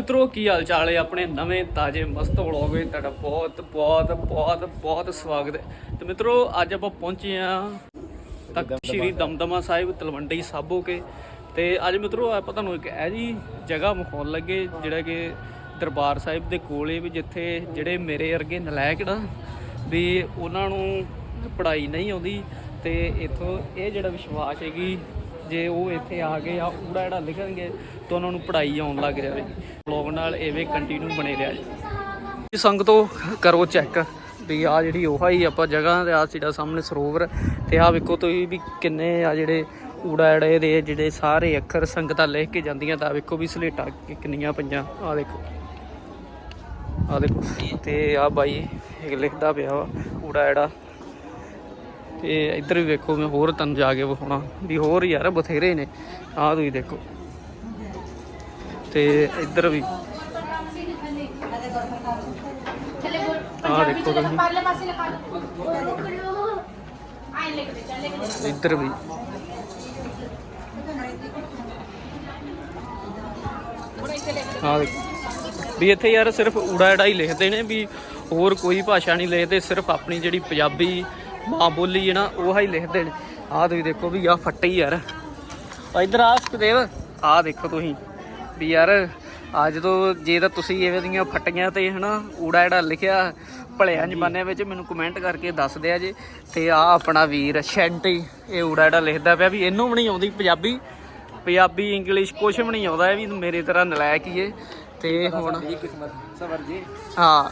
ਮਿੱਤਰੋ ਕੀ ਹਾਲ ਚਾਲ ਹੈ ਆਪਣੇ ਨਵੇਂ ਤਾਜ਼ੇ ਮਸਤ ਵਲੌਗ ਵਿੱਚ? ਤੁਹਾਡਾ ਬਹੁਤ ਬਹੁਤ ਬਹੁਤ ਬਹੁਤ ਸਵਾਗਤ ਹੈ। ਤੇ ਮਿੱਤਰੋ ਅੱਜ ਆਪਾਂ ਪਹੁੰਚੇ ਆ ਤਖਤ ਸ਼੍ਰੀ ਦਮਦਮਾ ਸਾਹਿਬ ਤਲਵੰਡੀ ਸਾਬੋ ਕੇ। ਤੇ ਅੱਜ ਮਿੱਤਰੋ ਆਪਾਂ ਤੁਹਾਨੂੰ ਇੱਕ ਇਹ ਜੀ ਜਗ੍ਹਾ ਮਖੌਲ ਲੱਗੇ ਜਿਹੜਾ ਕਿ ਦਰਬਾਰ ਸਾਹਿਬ ਦੇ ਕੋਲੇ ਵੀ ਜਿੱਥੇ ਜਿਹੜੇ ਮੇਰੇ ਵਰਗੇ ਨਲਾਇਕ ਨਾ ਵੀ ਉਹਨਾਂ ਨੂੰ ਪੜ੍ਹਾਈ ਨਹੀਂ ਆਉਂਦੀ। ਤੇ ਇਥੋਂ ਇਹ ਜਿਹੜਾ ਵਿਸ਼ਵਾਸ ਹੈਗੀ ਜੇ ਉਹ ਇੱਥੇ ਆ ਕੇ ਆ ਊੜਾ ਜਿਹੜਾ ਲਿਖਣਗੇ ਤਾਂ ਉਹਨਾਂ ਨੂੰ ਪੜ੍ਹਾਈ ਆਉਣ ਲੱਗ ਜਾਵੇ ਬਲੌਗ ਨਾਲ ਐਵੇਂ ਕੰਟੀਨਿਊ ਬਣੇ ਰਿਹਾ ਜੀ। ਸੰਗਤੋ ਕਰੋ ਚੈੱਕ ਵੀ ਆ ਜਿਹੜੀ ਉਹ ਹੀ ਆਪਾਂ ਜਗ੍ਹਾ ਤੇ ਆ ਜਿਹੜਾ ਸਾਹਮਣੇ ਸਰੋਵਰ ਤੇ ਆ ਵੇਖੋ ਤੁਸੀਂ ਵੀ ਕਿੰਨੇ ਆ ਜਿਹੜੇ ਊੜਾ ੜੇ ਦੇ, ਜਿਹੜੇ ਸਾਰੇ ਅੱਖਰ ਸੰਗਤਾਂ ਲਿਖ ਕੇ ਜਾਂਦੀਆਂ ਤਾਂ ਵੇਖੋ ਵੀ ਸਲੇਟਾਂ ਕਿੰਨੀਆਂ ਪਈਆਂ। ਆ ਦੇਖੋ। ਆ ਦੇਖੋ। ਤੇ ਆ ਬਾਈ ਇਹ ਲਿਖਦਾ ਪਿਆ ਵਾ, ਊੜਾ ਐੜਾ ਤੇ ਇੱਧਰ ਵੀ ਵੇਖੋ ਮੈਂ ਹੋਰ ਤਨ ਜਾ ਕੇ ਵਿਖਾਉਣਾ। ਵੀ ਹੋਰ ਯਾਰ ਬਥੇਰੇ ਨੇ। ਆਹ ਤੁਸੀਂ ਦੇਖੋ। ਤੇ ਇੱਧਰ ਵੀ। ਆਹ ਦੇਖੋ ਤੁਸੀਂ। ਪਾਰਲੇ ਪਾਸੇ ਲਗਾ ਲਓ। ਆਏ ਲੈ ਕੇ ਚੱਲ ਲੈ ਕੇ ਇੱਧਰ ਵੀ। ਦੇਖੋ। ਵੀ ਇੱਥੇ ਯਾਰ ਸਿਰਫ ਊੜਾ ਐੜਾ ਹੀ ਲਿਖਦੇ ਨੇ ਵੀ ਹੋਰ ਕੋਈ ਭਾਸ਼ਾ ਨਹੀਂ ਲਿਖਦੇ ਸਿਰਫ ਆਪਣੀ ਜਿਹੜੀ ਪੰਜਾਬੀ ਮਾਂ ਬੋਲੀ ਹੈ ਨਾ ਉਹ ਹੀ ਲਿਖਦੇ ਨੇ। ਆਹ ਤੁਸੀਂ ਦੇਖੋ ਵੀ ਆਹ ਫੱਟੇ ਹੀ ਯਾਰ। ਆ ਇੱਧਰ ਆ ਸੁਖਦੇਵ ਆਹ ਦੇਖੋ ਤੁਸੀਂ। ਵੀ ਯਾਰ ਅੱਜ ਤੋਂ ਜੇ ਤਾਂ ਤੁਸੀਂ ਐਵੇਂ ਦੀਆਂ ਫੱਟੀਆਂ ਤੇ ਹਨਾ ਊੜਾ ਐੜਾ ਲਿਖਿਆ ਭਲਿਆਂ ਜ਼ਮਾਨੇ ਵਿੱਚ ਮੈਨੂੰ ਕਮੈਂਟ ਕਰਕੇ ਦੱਸ ਦਿਆ ਜੇ। ਤੇ ਆ ਆਪਣਾ ਵੀਰ ਸ਼ੈਂਟੀ ਇਹ ਊੜਾ ਐੜਾ ਲਿਖਦਾ ਪਿਆ ਵੀ ਇਹਨੂੰ ਵੀ ਨਹੀਂ ਆਉਂਦੀ ਪੰਜਾਬੀ। ਪੰਜਾਬੀ ਇੰਗਲਿਸ਼ ਕੁਝ ਵੀ ਨਹੀਂ ਆਉਂਦਾ ਇਹ ਵੀ ਮੇਰੇ ਤਰ੍ਹਾਂ ਨਲਾਇਕ ਹੀ ਏ। ਤੇ ਹੁਣ ਕਿਸਮਤ ਸਬਰ ਜੀ। ਹਾਂ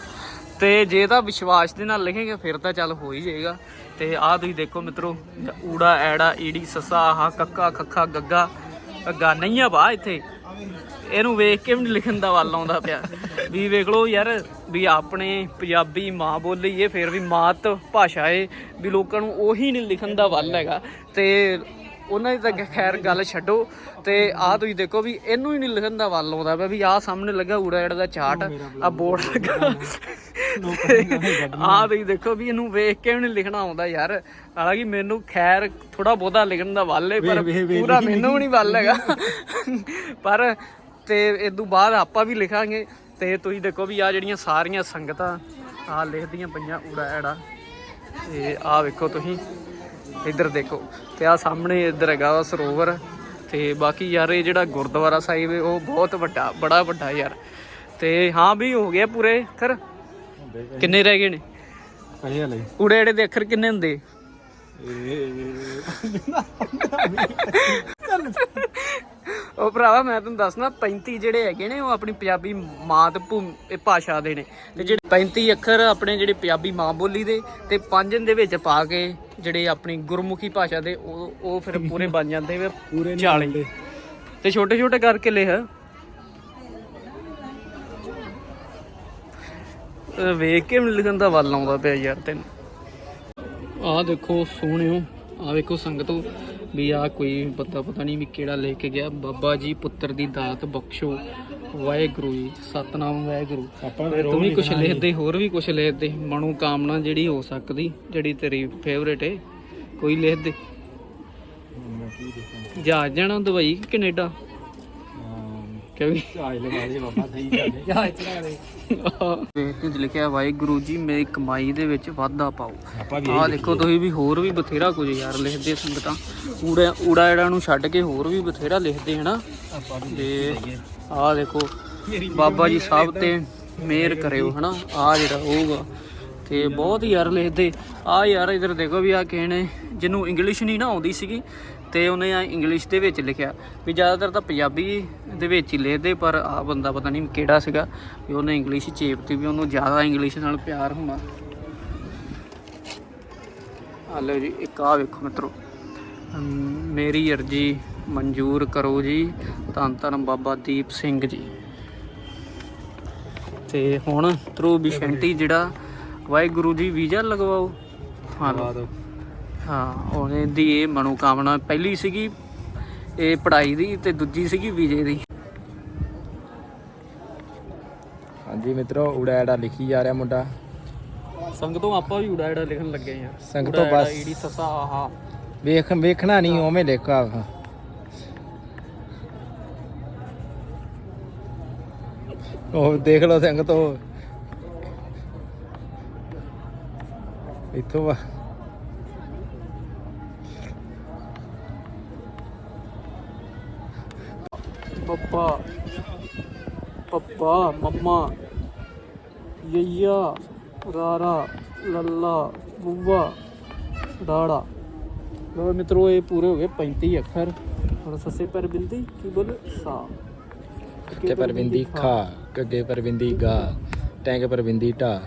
ਤੇ ਜੇ ਤਾਂ ਵਿਸ਼ਵਾਸ ਦੇ ਨਾਲ ਲਿਖੇਗੇ, ਫਿਰ ਤਾਂ ਚੱਲ ਹੋ ਹੀ ਜਾਏਗਾ। ਤੇ ਆਹ ਤੁਸੀਂ ਦੇਖੋ ਮਿੱਤਰੋ, ਊੜਾ, ਐੜਾ, ਈੜੀ, ਸੱਸਾ ਆਹਾ ਕੱਕਾ, ਖੱਖਾ, ਗੱਗਾ ਅੱਗਾ ਨਹੀਂ ਆ ਬਾ ਇੱਥੇ। ਇਹਨੂੰ ਵੇਖ ਕੇ ਵੀ ਨਹੀਂ ਲਿਖਣ ਦਾ ਵੱਲ ਆਉਂਦਾ ਪਿਆ। ਵੀ ਵੇਖ ਲਓ ਯਾਰ, ਵੀ ਆਪਣੇ ਪੰਜਾਬੀ ਮਾਂ ਬੋਲੀ ਇਹ ਫਿਰ ਵੀ ਮਾਤ ਭਾਸ਼ਾ ਏ, ਵੀ ਲੋਕਾਂ ਨੂੰ ਉਹੀ ਨਹੀਂ ਲਿਖਣ ਦਾ ਵੱਲ ਹੈਗਾ। ਤੇ ਉਹਨਾਂ ਦੀ ਤਾਂ ਖੈਰ ਗੱਲ ਛੱਡੋ ਤੇ ਆਹ ਤੁਸੀਂ ਦੇਖੋ ਵੀ ਇਹਨੂੰ ਹੀ ਨਹੀਂ ਲਿਖਣ ਦਾ ਵੱਲ ਆਉਂਦਾ ਪਿਆ ਵੀ ਆਹ ਸਾਹਮਣੇ ਲੱਗਾ ਊੜਾ ਜਿਹੜਾ ਦਾ ਚਾਰਟ ਆ ਬੋਰਡ ਲੱਗਾ। ਆਹ ਤੁਸੀਂ ਦੇਖੋ ਵੀ ਇਹਨੂੰ ਵੇਖ ਕੇ ਵੀ ਨਹੀਂ ਲਿਖਣਾ ਆਉਂਦਾ ਯਾਰ। ਹਾਲਾਂਕਿ ਮੈਨੂੰ ਖੈਰ ਥੋੜਾ ਬਹੁਤਾ ਲਿਖਣ ਦਾ ਵੱਲ ਹੈ ਪਰ ਪੂਰਾ ਮੈਨੂੰ ਵੀ ਨਹੀਂ ਵੱਲ ਹੈਗਾ। ਪਰ ਤੇ ਇਸ ਤੋਂ ਬਾਅਦ ਆਪਾਂ ਵੀ ਲਿਖਾਂਗੇ। ਤੇ ਤੁਸੀਂ ਦੇਖੋ ਵੀ ਆ ਜਿਹੜੀਆਂ ਸਾਰੀਆਂ ਸੰਗਤਾਂ ਆ ਲਿਖਦੀਆਂ ਪਈਆਂ ਊੜਾ ਐੜਾ ਤੇ ਆ ਵੇਖੋ ਤੁਸੀਂ। ਇੱਧਰ ਦੇਖੋ ਤੇ ਆ ਸਾਹਮਣੇ ਇੱਧਰ ਹੈਗਾ ਵਾ ਸਰੋਵਰ ਤੇ ਬਾਕੀ ਯਾਰ ਇਹ ਜਿਹੜਾ ਗੁਰਦੁਆਰਾ ਸਾਹਿਬ ਹੈ ਉਹ ਬਹੁਤ ਵੱਡਾ ਬੜਾ ਵੱਡਾ ਯਾਰ। ਤੇ ਹਾਂ ਵੀ ਹੋ ਗਿਆ ਪੂਰੇ ਕਰ ਕਿੰਨੇ ਰਹਿ ਗਏ ਨੇ? ਕਹੇ ਊੜੇ ਐੜੇ ਦੇ ਅੱਖਰ ਕਿੰਨੇ ਹੁੰਦੇ? ਉਹ ਭਰਾਵਾ ਮੈਂ ਤੁਹਾਨੂੰ ਦੱਸਣਾ 35 ਜਿਹੜੇ ਹੈਗੇ ਨੇ ਉਹ ਆਪਣੀ ਪੰਜਾਬੀ ਮਾਤ ਭੂਮ ਇਹ ਭਾਸ਼ਾ ਦੇ ਨੇ। ਤੇ ਜਿਹੜੇ 35 ਅੱਖਰ ਆਪਣੇ ਜਿਹੜੇ ਪੰਜਾਬੀ ਮਾਂ ਬੋਲੀ ਦੇ ਤੇ ਪੰਜ ਦੇ ਵਿੱਚ ਪਾ ਕੇ ਜਿਹੜੇ ਆਪਣੀ ਗੁਰਮੁਖੀ ਭਾਸ਼ਾ ਦੇ ਉਹ ਉਹ ਫਿਰ ਪੂਰੇ ਬਣ ਜਾਂਦੇ ਵੇ ਪੂਰੇ 40 ਤੇ ਛੋਟੇ ਛੋਟੇ ਕਰਕੇ ਲਿਖ ਅਹ ਵੇਖ ਕੇ ਮੈਨੂੰ ਲਿਖਣ ਦਾ ਵੱਲ ਆਉਂਦਾ ਪਿਆ ਯਾਰ ਤੈਨੂੰ। ਆਹ ਦੇਖੋ ਸੋਹਣਿਓ ਆਹ ਵੇਖੋ ਸੰਗਤੋ ਵੀ ਆ ਕੋਈ ਪਤਾ ਪਤਾ ਨਹੀਂ ਵੀ ਕਿਹੜਾ ਲੈ ਕੇ ਗਿਆ। ਬਾਬਾ ਜੀ ਪੁੱਤਰ ਦੀ ਦਾਤ ਬਖਸ਼ੋ। ਵਾਹਿਗੁਰੂ ਜੀ ਸਤਨਾਮ ਵਾਹਿਗੁਰੂ। ਆਪਾਂ ਤੇ ਤੂੰ ਵੀ ਕੁਝ ਲਿਖਦੇ ਹੋਰ ਵੀ ਕੁਝ ਲਿਖਦੇ ਮਨੋ ਕਾਮਨਾ ਜਿਹੜੀ ਹੋ ਸਕਦੀ ਜਿਹੜੀ ਤੇਰੀ ਫੇਵਰੇਟ ਹੈ ਕੋਈ ਲਿਖ ਦੇ ਜਹਾਜ਼ ਜਾਣਾ ਦੁਬਈ ਕਿ ਕੈਨੇਡਾ? ਕਿਉਂਕਿ ਆਜ ਲਗਾ ਦੇ ਬਾਬਾ ਸਹੀ ਗੱਲ ਹੈ। ਜਾ ਇਤਨਾ ਦੇ। ਵੇਖ ਤੇ ਲਿਖਿਆ ਵਾਹਿਗੁਰੂ ਜੀ ਮੇਰੀ ਕਮਾਈ ਦੇ ਵਿੱਚ ਵਾਧਾ ਪਾਓ। ਆਪਾਂ ਵੀ ਆਹ ਦੇਖੋ ਤੁਸੀਂ ਵੀ ਹੋਰ ਵੀ ਬਥੇਰਾ ਕੁਝ ਯਾਰ ਲਿਖਦੇ ਸੰਗਤਾਂ। ਊੜਾ ਊੜਾ ਜਿਹੜਾ ਨੂੰ ਛੱਡ ਕੇ ਹੋਰ ਵੀ ਬਥੇਰਾ ਲਿਖਦੇ ਹਨਾ? ਤੇ ਦੇਖੋ ਬਾਬਾ ਜੀ ਸਾਹਿਬ ਤੇ ਮਿਹਰ ਕਰਿਓ ਹਨਾ? ਆ ਜਿਹੜਾ ਹੋਊਗਾ ਤੇ ਬਹੁਤ ਯਾਰ ਲਿਖਦੇ। ਆ ਯਾਰ ਇਧਰ ਦੇਖੋ ਵੀ ਆ ਕਿਸੇ ਨੇ ਜਿਹਨੂੰ ਇੰਗਲਿਸ਼ ਨਹੀਂ ਨਾ ਆਉਂਦੀ ਸੀਗੀ ਤੇ ਉਹਨੇ ਆ ਇੰਗਲਿਸ਼ ਦੇ ਵਿੱਚ ਲਿਖਿਆ ਵੀ ਜ਼ਿਆਦਾਤਰ ਤਾਂ ਪੰਜਾਬੀ ਦੇ ਵਿੱਚ ਹੀ ਲਿਖਦੇ, ਪਰ ਆ ਬੰਦਾ ਪਤਾ ਨਹੀਂ ਕਿਹੜਾ ਸੀਗਾ ਵੀ ਉਹਨੇ ਇੰਗਲਿਸ਼ ਚੇਪਤੀ ਵੀ ਉਹਨੂੰ ਜ਼ਿਆਦਾ ਇੰਗਲਿਸ਼ ਨਾਲ ਪਿਆਰ ਹੋਣਾ। ਆ ਲਓ ਜੀ, ਇੱਕ ਆ ਵੇਖੋ ਮਿੱਤਰੋ। ਮੇਰੀ ਅਰਜੀ ਮਨਜ਼ੂਰ ਕਰੋ ਜੀ, ਧੰਨ ਧੰਨ ਬਾਬਾ ਦੀਪ ਸਿੰਘ ਜੀ। ਤੇ ਹੁਣ ਥਰੂ ਬਿਸ਼ੈਂਟੀ ਜਿਹੜਾ ਵਾਹਿਗੁਰੂ ਜੀ ਵੀਜ਼ਾ ਲਗਵਾਓ। ਹਾਂ ਲਵਾ ਦਿਓ। ਹਾਂ ਉਹਨੇ ਦੀ ਇਹ ਮਨੋਕਾਮਨਾ ਪਹਿਲੀ ਸੀਗੀ ਇਹ ਪੜ੍ਹਾਈ ਦੀ ਤੇ ਦੂਜੀ ਸੀਗੀ ਵੀਜ਼ੇ ਦੀ। ਹਾਂਜੀ ਮਿੱਤਰੋ ਊੜਾ ਐੜਾ ਲਿਖੀ ਜਾ ਰਿਹਾ ਮੁੰਡਾ। ਸੰਗਤੋਂ ਆਪਾਂ ਵੀ ਊੜਾ ਲਿਖਣ ਲੱਗੇ ਯਾਰ ਸੰਗਤੋਂ ਬਸ- ਈੜੀ ਸਸਾ ਆਹਾ। ਵੇਖ ਵੇਖਣਾ ਨਹੀਂ ਉਵੇਂ ਲਿਖਾ ਉਹ ਦੇਖ ਲਓ ਸਿੰਘ ਤੋਂ ਇੱਥੋਂ ਵਾ ਪਪਾ। ਪਪਾ ਮੰਮਾ। ਯਈਆ ਰਾਰਾ ਲੱਲਾ ਬੁੱਵਾ ਡਾੜਾ। ਲੋ ਮਿੱਤਰੋ ਇਹ ਪੂਰੇ ਹੋ ਗਏ 35 ਅੱਖਰ। ਹੁਣ ਸੱਸੇ ਪਰ ਬਿੰਦੀ ਕੀ ਬੋਲ? ਸਾ। ਕੇ ਪਰ ਬਿੰਦੀ ਖਾ ਗੱਗੇ ਪਰ ਬਿੰਦੀ ਗਾ ਟੈਂਕ ਪਰ ਬਿੰਦੀ ਢਾ।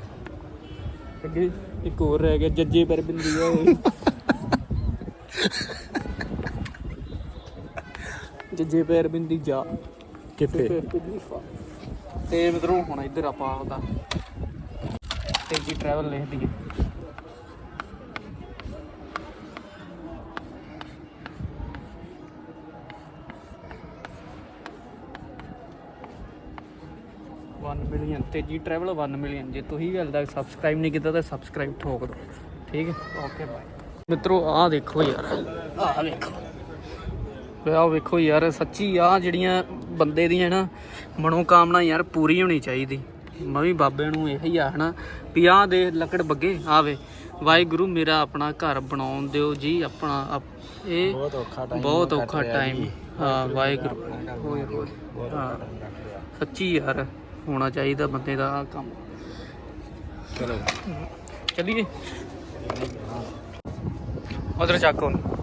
ਅੱਗੇ ਇੱਕ ਹੋਰ ਰਹਿ ਗਿਆ ਜੱਜੇ ਪਰ ਬਿੰਦੀ ਓਏ ਜੱਜੇ ਪੈਰ ਬਿੰਦੀ ਜਾ। ਕਿੱਥੇ? ਪੈਰ ਬਿੰਦੀ ਫਾ। ਤੇ ਮਿੱਤਰੋ ਹੁਣ ਇੱਧਰ ਆਪਾਂ ਆਪਦਾ ਤੇਜੀ ਟਰੈਵਲ ਲਿਖ ਦਈਏ one million Teji travel 1 million ਜੇ ਤੁਸੀਂ ਵੀ ਹਾਲੇ ਤੱਕ ਸਬਸਕ੍ਰਾਈਬ ਨਹੀਂ ਕੀਤਾ ਤਾਂ ਸਬਸਕ੍ਰਾਈਬ ਠੋਕ ਦਿਓ। ਠੀਕ ਹੈ? ਓਕੇ ਬਾਏ ਮਿੱਤਰੋ ਆਹ ਦੇਖੋ ਯਾਰ। ਆਹ ਵੇਖੋ ਆਹ ਵੇਖੋ ਯਾਰ ਸੱਚੀ ਆ ਜਿਹੜੀਆਂ ਬੰਦੇ ਦੀਆਂ ਨਾ ਮਨੋਕਾਮਨਾ ਯਾਰ ਪੂਰੀ ਹੋਣੀ ਚਾਹੀਦੀ। ਮੈਂ ਵੀ ਬਾਬੇ ਨੂੰ ਇਹੀ ਆਖਣਾ ਵੀ ਆਹ ਦੇ ਲੱਕੜ ਬੱਗੇ ਆਵੇ ਵਾਹਿਗੁਰੂ ਮੇਰਾ ਆਪਣਾ ਘਰ ਬਣਾਉਣ ਦਿਓ ਜੀ ਆਪਣਾ ਆਪ- ਇਹ ਬਹੁਤ ਔਖਾ ਟਾਈਮ ਬਹੁਤ ਔਖਾ ਟਾਈਮ ਹਾਂ ਵਾਹਿਗੁਰੂ। ਹਾਂ। ਸੱਚੀ ਯਾਰ ਹੋਣਾ ਚਾਹੀਦਾ ਬੰਦੇ ਦਾ ਆਹ ਕੰਮ। ਚਲੋ। ਚੱਲੀਏ। ਉਧਰ ਚੱਕ ਉਹਨੂੰ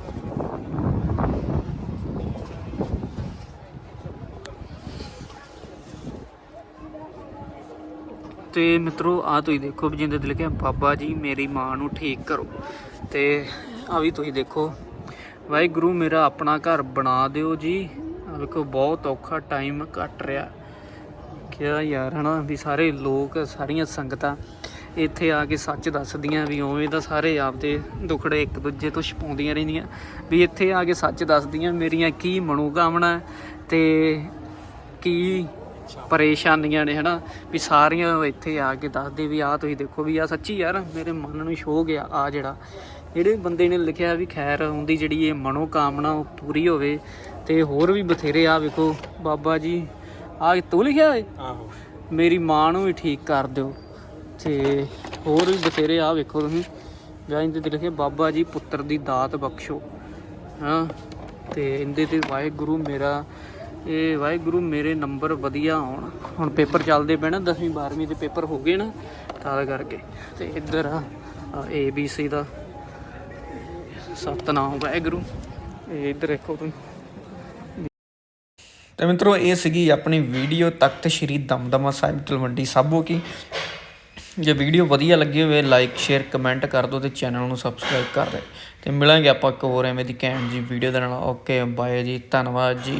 ਤੇ ਮਿੱਤਰੋ ਆ ਤੁਸੀਂ ਦੇਖੋ ਵੀ ਜਿੰਦੇ ਦਿਲ ਲਿਖਿਆ ਬਾਬਾ ਜੀ, ਮੇਰੀ ਮਾਂ ਨੂੰ ਠੀਕ ਕਰੋ। ਤੇ ਆ ਵੀ ਤੁਸੀਂ ਦੇਖੋ। ਵਾਹਿਗੁਰੂ, ਮੇਰਾ ਆਪਣਾ ਘਰ ਬਣਾ ਦਿਓ ਜੀ। ਆ ਵੇਖੋ, ਬਹੁਤ ਔਖਾ ਟਾਈਮ ਕੱਟ ਰਿਹਾ। ਕਿਹਾ ਯਾਰ, ਹਨਾ, ਵੀ ਸਾਰੇ ਲੋਕ, ਸਾਰੀਆਂ ਸੰਗਤਾਂ ਇੱਥੇ ਆ ਕੇ ਸੱਚ ਦੱਸਦੀਆਂ ਵੀ ਉਵੇਂ ਤਾਂ ਸਾਰੇ ਆਪਦੇ ਦੁਖੜੇ ਇੱਕ ਦੂਜੇ ਤੋਂ ਛਪਾਉਂਦੀਆਂ ਰਹਿੰਦੀਆਂ। ਵੀ ਇੱਥੇ ਆ ਕੇ ਸੱਚ ਦੱਸਦੀਆਂ, ਮੇਰੀਆਂ ਕੀ ਮਨੋਕਾਮਨਾ ਤੇ ਕੀ ਪਰੇਸ਼ਾਨੀਆਂ ਨੇ ਹਨਾ? ਵੀ ਸਾਰੀਆਂ ਇੱਥੇ ਆ ਕੇ ਦੱਸਦੇ ਵੀ ਆ ਤੁਸੀਂ ਦੇਖੋ ਵੀ ਆ ਸੱਚੀ ਯਾਰ ਮੇਰੇ ਮਨ ਨੂੰ ਛੋ ਗਿਆ ਆ ਜਿਹੜਾ। ਜਿਹੜੇ ਬੰਦੇ ਨੇ ਲਿਖਿਆ ਵੀ ਖੈਰ ਉਹਦੀ ਜਿਹੜੀ ਇਹ ਮਨੋਕਾਮਨਾ ਉਹ ਪੂਰੀ ਹੋਵੇ ਤੇ ਹੋਰ ਵੀ ਬਥੇਰੇ ਆ ਵੇਖੋ ਬਾਬਾ ਜੀ ਆ ਤੂੰ ਲਿਖਿਆ ਏ? ਆਹੋ। ਮੇਰੀ ਮਾਂ ਨੂੰ ਵੀ ਠੀਕ ਕਰ ਦਿਓ। ਤੇ ਹੋਰ ਵੀ ਬਥੇਰੇ ਆ ਵੇਖੋ ਤੁਸੀਂ। ਜਾਂ ਇਹਦੇ ਤੇ ਲਿਖਿਆ ਬਾਬਾ ਜੀ ਪੁੱਤਰ ਦੀ ਦਾਤ ਬਖਸ਼ੋ। ਹਾਂ ਤੇ ਇਹਦੇ ਤੇ ਵਾਹਿਗੁਰੂ ਮੇਰਾ ਇਹ ਵਾਹਿਗੁਰੂ, ਮੇਰੇ ਨੰਬਰ ਵਧੀਆ ਆਉਣ। ਹੁਣ ਪੇਪਰ ਚੱਲਦੇ ਪਏ ਨਾ 10ਵੀਂ 12ਵੀਂ ਦੇ ਪੇਪਰ ਹੋ ਗਏ ਨਾ ਤਾਂ ਕਰਕੇ। ਤੇ ਇੱਧਰ ਆ ਏ ਬੀ ਸੀ ਦਾ ਸਤਨਾਮ, ਵਾਹਿਗੁਰੂ। ਇਹ ਇੱਧਰ ਦੇਖੋ ਤੁਸੀਂ। ਤਾਂ ਮਿੱਤਰੋ, ਇਹ ਸੀਗੀ ਆਪਣੀ ਵੀਡੀਓ ਤਖਤ ਸ੍ਰੀ ਦਮਦਮਾ ਸਾਹਿਬ ਤਲਵੰਡੀ ਸਾਬੋ ਕੀ। ਜੇ ਵੀਡੀਓ ਵਧੀਆ ਲੱਗੀ ਹੋਵੇ, ਲਾਈਕ, ਸ਼ੇਅਰ, ਕਮੈਂਟ ਕਰ ਦਿਓ ਤੇ ਚੈਨਲ ਨੂੰ ਸਬਸਕ੍ਰਾਈਬ ਕਰ ਦਿਓ। ਤੇ ਮਿਲਾਂਗੇ ਆਪਾਂ ਇੱਕ ਹੋਰ ਐਵੇਂ ਦੀ ਘੈਂਟ ਜੀ ਵੀਡੀਓ ਦੇ ਨਾਲ। ਓਕੇ, ਬਾਏ ਜੀ, ਧੰਨਵਾਦ ਜੀ।